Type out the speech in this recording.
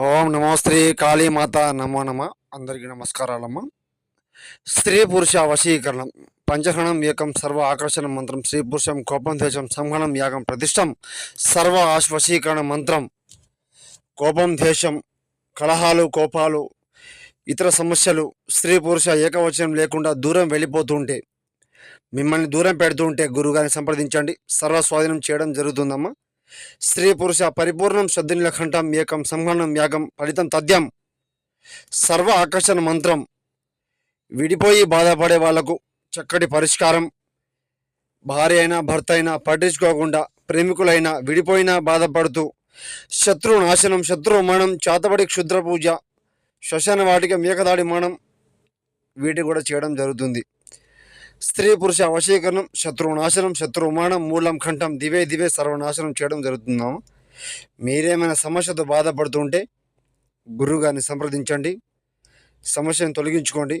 ఓం నమో స్త్రీ కాళీమాత నమో నమ. అందరికీ నమస్కారాలమ్మ. స్త్రీ పురుష వశీకరణం. పంచహణం ఏకం సర్వ ఆకర్షణ మంత్రం. స్త్రీ పురుషం కోపం దేశం సంహణం యాగం ప్రతిష్టం. సర్వ ఆశ్వశీకరణ మంత్రం. కోపం దేశం కలహాలు కోపాలు ఇతర సమస్యలు. స్త్రీ పురుష ఏకవచనం లేకుండా దూరం వెళ్ళిపోతుంటే మిమ్మల్ని దూరం పెడుతుంటే గురుగారిని సంప్రదించండి. సర్వ స్వాధీనం చేయడం జరుగుతుందమ్మా. స్త్రీ పురుష పరిపూర్ణం శబ్దనిల కంఠం ఏకం సంహనం యాగం ఫలితం తథ్యం. సర్వ ఆకర్షణ మంత్రం. విడిపోయి బాధపడే వాళ్ళకు చక్కటి పరిష్కారం. భార్య అయినా భర్త అయినా పట్టించుకోకుండా ప్రేమికులైనా విడిపోయినా బాధపడుతూ శత్రు నాశనం శత్రు మనం చాతబడి క్షుద్ర పూజ శ్మశాన వాటిక మేకదాడి మనం వీటి కూడా చేయడం జరుగుతుంది. స్త్రీ పురుష వశీకరణం శత్రువు నాశనం శత్రువు మరణం మూలం కంఠం దివే దివే సర్వనాశనం చేయడం జరుగుతున్నాము మీరేమైనా సమస్యతో బాధపడుతుంటే గురువుగారిని సంప్రదించండి. సమస్యను తొలగించుకోండి.